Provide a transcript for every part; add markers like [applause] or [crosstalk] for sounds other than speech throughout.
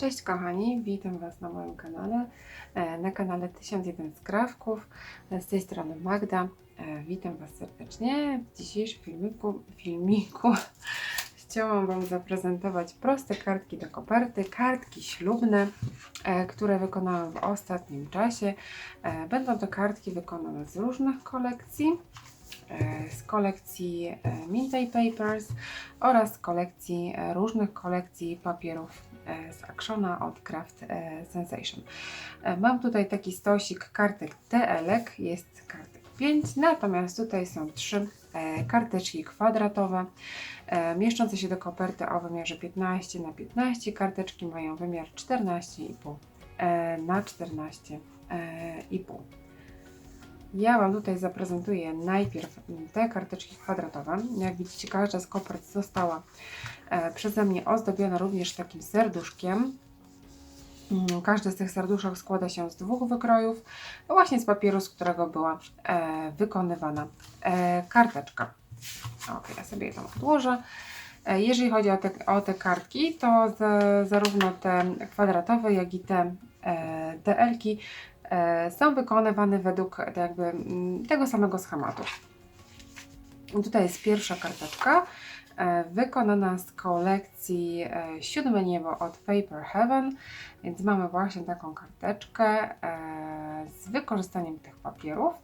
Cześć kochani, witam Was na moim kanale, e, na kanale 1001 Skrawków. E, Z tej strony Magda. E, Witam Was serdecznie. W dzisiejszym filmiku, filmiku [laughs] chciałam Wam zaprezentować proste kartki do koperty, kartki ślubne, które wykonałam w ostatnim czasie. Będą to kartki wykonane z różnych kolekcji. Z kolekcji Minty Papers oraz kolekcji różnych kolekcji papierów z Actiona od Craft e, Sensation. E, Mam tutaj taki stosik kartek TL, jest kartek 5, natomiast tutaj są trzy e, karteczki kwadratowe e, mieszczące się do koperty o wymiarze 15 na 15. Karteczki mają wymiar 14,5 e, na 14,5. Ja Wam tutaj zaprezentuję najpierw te karteczki kwadratowe. Jak widzicie, każda z kopert została e, przeze mnie ozdobiona również takim serduszkiem. Mm, Każde z tych serduszek składa się z dwóch wykrojów, właśnie z papieru, z którego była e, wykonywana e, karteczka. Ok, ja sobie je tam odłożę. Jeżeli chodzi o te, o te kartki, to za, zarówno te kwadratowe, jak i te DL-ki są wykonywane według tak jakby mm, tego samego schematu. Tutaj jest pierwsza karteczka, e, wykonana z kolekcji e, Siódme Niebo od Paper Heaven, więc mamy właśnie taką karteczkę e, z wykorzystaniem tych papierów.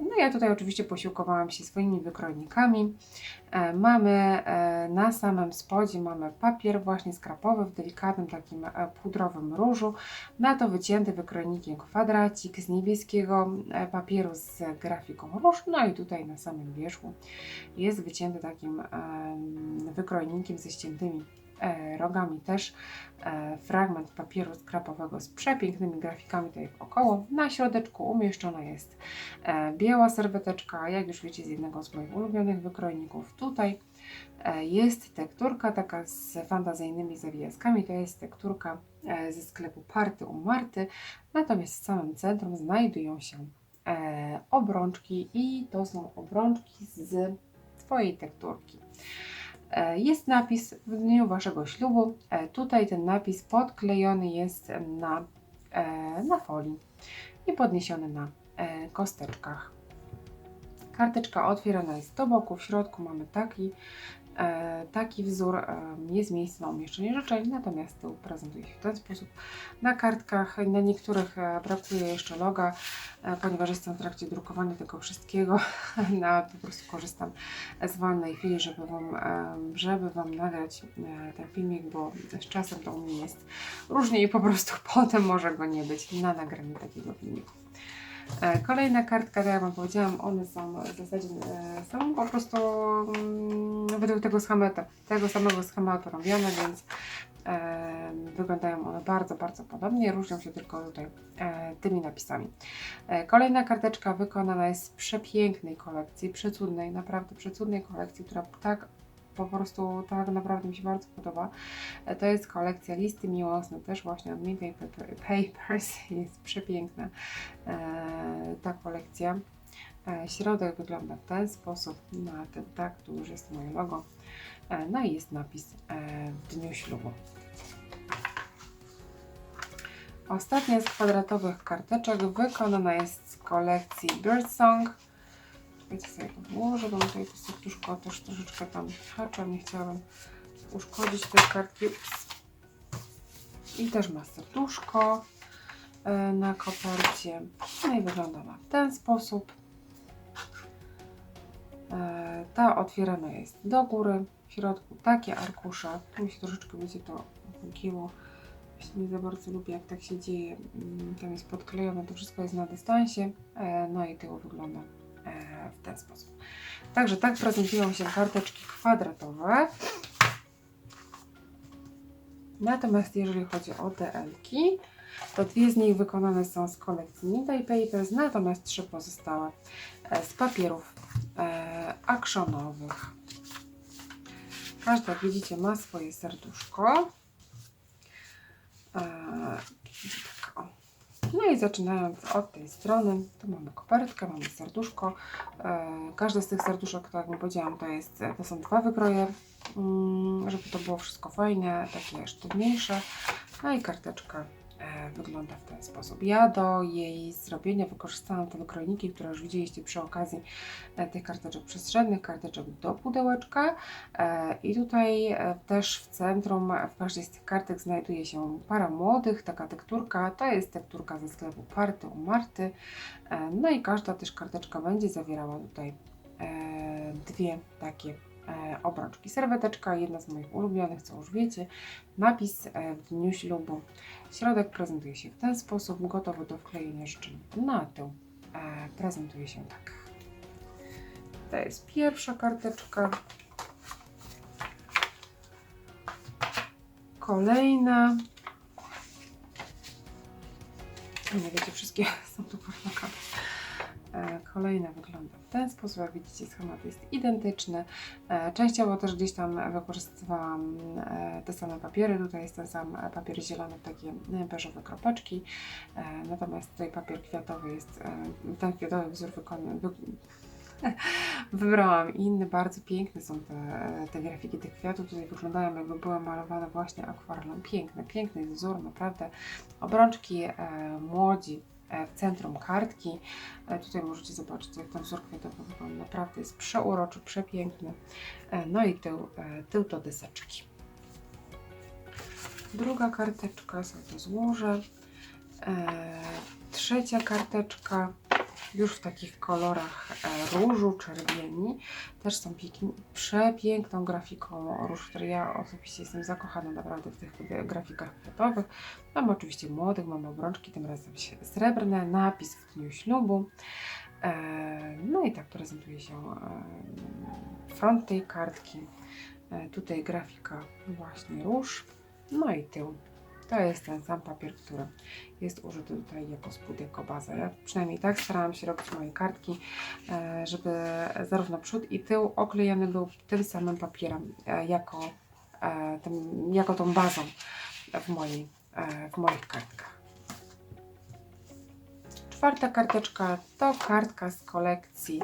No ja tutaj oczywiście posiłkowałam się swoimi wykrojnikami. E, Mamy e, na samym spodzie mamy papier właśnie skrapowy w delikatnym takim e, pudrowym różu. Na to wycięty wykrojnikiem kwadracik z niebieskiego papieru z grafiką róż. No i tutaj na samym wierzchu jest wycięty takim em, wykrojnikiem ze ściętymi rogami też e, fragment papieru skrapowego z przepięknymi grafikami tutaj wokoło. Na środeczku umieszczona jest e, biała serweteczka, jak już wiecie z jednego z moich ulubionych wykrojników. Tutaj e, jest tekturka taka z fantazyjnymi zawijaskami, to jest tekturka e, ze sklepu Party u Marty, natomiast w samym centrum znajdują się e, obrączki i to są obrączki z Twojej tekturki. E, Jest napis w dniu Waszego ślubu. E, Tutaj ten napis podklejony jest na, e, na folii i podniesiony na kosteczkach. Karteczka otwierana jest do boku, w środku mamy taki, taki wzór, e, jest miejsce na umieszczenie życzeń, natomiast prezentuje się w ten sposób. Na kartkach, na niektórych e, brakuje jeszcze loga, e, ponieważ jestem w trakcie drukowania tego wszystkiego, [laughs] no, po prostu korzystam z wolnej chwili, żeby Wam, e, żeby wam nagrać e, ten filmik, bo z czasem to u mnie jest różnie i po prostu [laughs] potem może go nie być na nagraniu takiego filmiku. E, Kolejna kartka, tak jak Wam powiedziałam, one są w zasadzie e, są po prostu mm, według tego schematu, tego samego schematu robione, więc e, wyglądają one bardzo, bardzo podobnie, różnią się tylko tutaj tymi napisami. Kolejna karteczka wykonana jest z przepięknej kolekcji, przecudnej, naprawdę przecudnej kolekcji, która tak po prostu tak naprawdę mi się bardzo podoba. E, To jest kolekcja listy miłosne, też właśnie od Paper- Papers, [laughs] jest przepiękna e, ta kolekcja. E, Środek wygląda w ten sposób, na ten tak, tu już jest moje logo, no i jest napis w dniu ślubu. Ostatnia z kwadratowych karteczek wykonana jest z kolekcji Birdsong. Czekajcie sobie to włożę, bo tutaj to serduszko też troszeczkę tam hacza, nie chciałabym uszkodzić tej kartki. I też ma serduszko e, na kopercie. No i wygląda ona w ten sposób. E, Ta otwierana jest do góry, w środku takie arkusze. Tu mi się troszeczkę będzie to wygięło. Właśnie nie za bardzo lubię, jak tak się dzieje. Mm, Tam jest podklejone, to wszystko jest na dystansie. E, No i tył wygląda w ten sposób. Także tak prezentują się karteczki kwadratowe. Natomiast jeżeli chodzi o DL-ki, to dwie z nich wykonane są z kolekcji Midday Papers, natomiast trzy pozostałe e, z papierów e. Każda, jak widzicie, ma swoje serduszko. E. No i zaczynając od tej strony, tu mamy kopertkę, mamy serduszko. E, każde z tych serduszek, tak jak powiedziałam, to, jest, to są dwa wykroje, mm, żeby to było wszystko fajne, takie sztywniejsze. No i karteczka wygląda w ten sposób. Ja do jej zrobienia wykorzystałam te wykrojniki, które już widzieliście przy okazji e, tych karteczek przestrzennych, karteczek do pudełeczka. E, I tutaj e, też w centrum, e, w każdej z tych kartek znajduje się para młodych, taka tekturka. To jest tekturka ze sklepu Party u Marty. E, No i każda też karteczka będzie zawierała tutaj e, dwie takie e, obrączki. Serweteczka, jedna z moich ulubionych, co już wiecie. Napis e, w dniu ślubu. Środek prezentuje się w ten sposób, gotowy do wklejenia życzeń na tył. E, prezentuje się tak. To jest pierwsza karteczka. Kolejna. Nie wiecie, wszystkie [laughs] są tu poszukane. E, Kolejna wygląda w ten sposób, jak widzicie schemat jest identyczny. E, Częściowo też gdzieś tam wykorzystywałam e, te same papiery. Tutaj jest ten sam papier zielony, takie beżowe kropeczki. Natomiast tutaj papier kwiatowy jest, ten kwiatowy wzór wykonany. Wy... [laughs] Wybrałam inny, bardzo piękne są te, te grafiki tych kwiatów. Tutaj wyglądają jakby były malowane właśnie akwarelą. Piękny, piękny wzór, naprawdę. Obrączki e, młodzi w centrum kartki. E, Tutaj możecie zobaczyć, jak ten wzór kwiatowy wygląda. Naprawdę jest przeuroczy, przepiękny. E, No i tył, e, tył to deseczki. Druga karteczka, sobie to złożę. E, Trzecia karteczka, już w takich kolorach e, różu, czerwieni. Też są przepiękną grafiką róż, której ja osobiście jestem zakochana naprawdę w tych gra- grafikach kwiatowych. Mam oczywiście młodych, mam obrączki, tym razem srebrne, napis w dniu ślubu. E, No i tak prezentuje się e, front tej kartki. Tutaj grafika właśnie róż. No i tył. To jest ten sam papier, który jest użyty tutaj jako spód, jako baza. Ja przynajmniej tak starałam się robić moje kartki, e, żeby zarówno przód i tył oklejony był tym samym papierem, e, jako, e, jako tą bazą w, mojej, w moich kartkach. Czwarta karteczka to kartka z kolekcji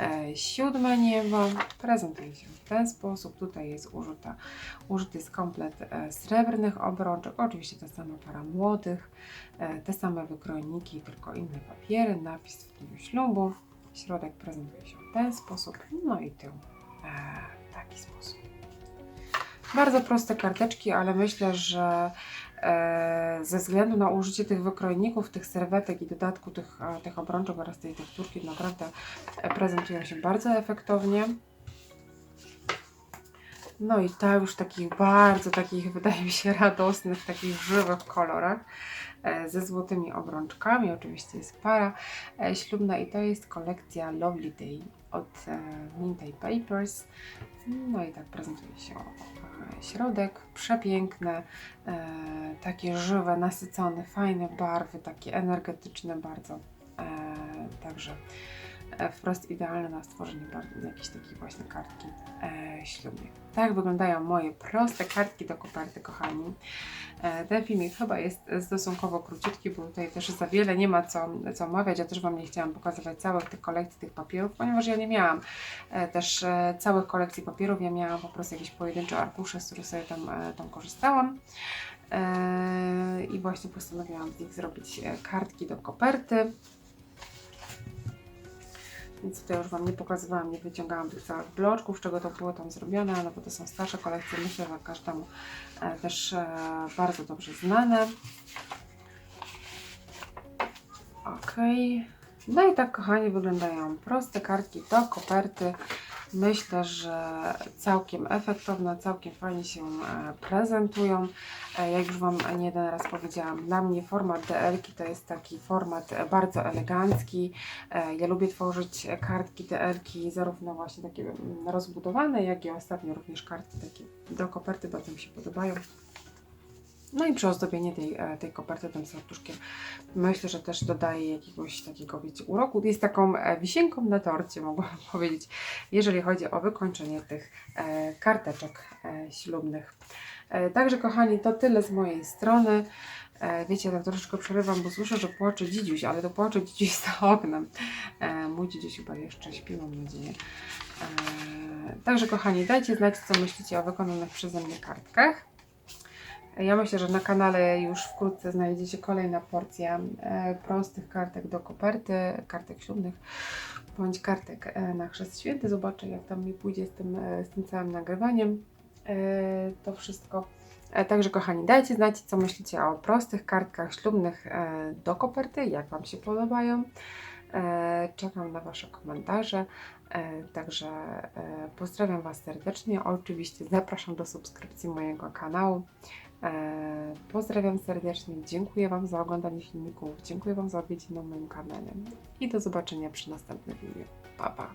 e, Siódme Niebo. Prezentuje się w ten sposób. Tutaj jest użyta, użyty jest komplet e, srebrnych obrączek. Oczywiście ta sama para młodych, e, te same wykrojniki, tylko inne papiery. Napis w dniu ślubu. Środek prezentuje się w ten sposób. No i tył w taki sposób. Bardzo proste karteczki, ale myślę, że e, ze względu na użycie tych wykrojników, tych serwetek i dodatku tych, e, tych obrączek oraz tej tekturki naprawdę e, prezentują się bardzo efektownie. No i ta już takich bardzo takich [laughs] wydaje mi się radosnych, takich żywych kolorach ze złotymi obrączkami. Oczywiście jest para ślubna i to jest kolekcja Lovely Day od e, Minty Papers. No i tak prezentuje się e, środek. Przepiękne, e, takie żywe, nasycone, fajne barwy, takie energetyczne bardzo. E, także e, wprost idealne na stworzenie jakiejś takiej właśnie kartki e, ślubnej. Tak wyglądają moje proste kartki do koperty, kochani. E, ten filmik chyba jest stosunkowo króciutki, bo tutaj też za wiele nie ma co, co omawiać. Ja też Wam nie chciałam pokazywać całych tych kolekcji tych papierów, ponieważ ja nie miałam e, też e, całych kolekcji papierów. Ja miałam po prostu jakieś pojedyncze arkusze, z których sobie tam, e, tam korzystałam. E, I właśnie postanowiłam z nich zrobić e, kartki do koperty. Więc tutaj już Wam nie pokazywałam, nie wyciągałam tych całych bloczków, z czego to było tam zrobione, no bo to są starsze kolekcje, myślę, że każdemu też e, bardzo dobrze znane. Ok. No i tak, kochani, wyglądają proste kartki do koperty. Myślę, że całkiem efektowne, całkiem fajnie się e, prezentują. E, Jak już Wam nie jeden raz powiedziałam, dla mnie format DL to jest taki format bardzo elegancki. E, Ja lubię tworzyć kartki DL zarówno właśnie takie mm, rozbudowane, jak i ostatnio również kartki takie do koperty, bardzo mi się podobają. No i przy ozdobieniu tej, e, tej koperty tym serduszkiem myślę, że też dodaje jakiegoś takiego, wiecie, uroku. Jest taką e, wisienką na torcie, mogłabym [laughs] powiedzieć, jeżeli chodzi o wykończenie tych e, karteczek ślubnych. Także kochani, to tyle z mojej strony. Wiecie, ja tak troszeczkę przerywam, bo słyszę, że płacze dzidziuś, ale to płacze dzidziuś [laughs] za oknem. Mój dzidziuś chyba jeszcze śpi, mam nadzieję. Także kochani, dajcie znać, co myślicie o wykonanych przeze mnie kartkach. Ja myślę, że na kanale już wkrótce znajdziecie kolejna porcja e, prostych kartek do koperty, kartek ślubnych bądź kartek e, na chrzest święty. Zobaczę, jak tam mi pójdzie z tym, e, z tym całym nagrywaniem. To wszystko. Także kochani, dajcie znać, co myślicie o prostych kartkach ślubnych do koperty, jak Wam się podobają. Czekam na Wasze komentarze. Także pozdrawiam Was serdecznie. Oczywiście zapraszam do subskrypcji mojego kanału. E, Pozdrawiam serdecznie. Dziękuję Wam za oglądanie filmików. Dziękuję Wam za odwiedziny na moim kanale. I do zobaczenia przy następnym filmie. Pa, pa.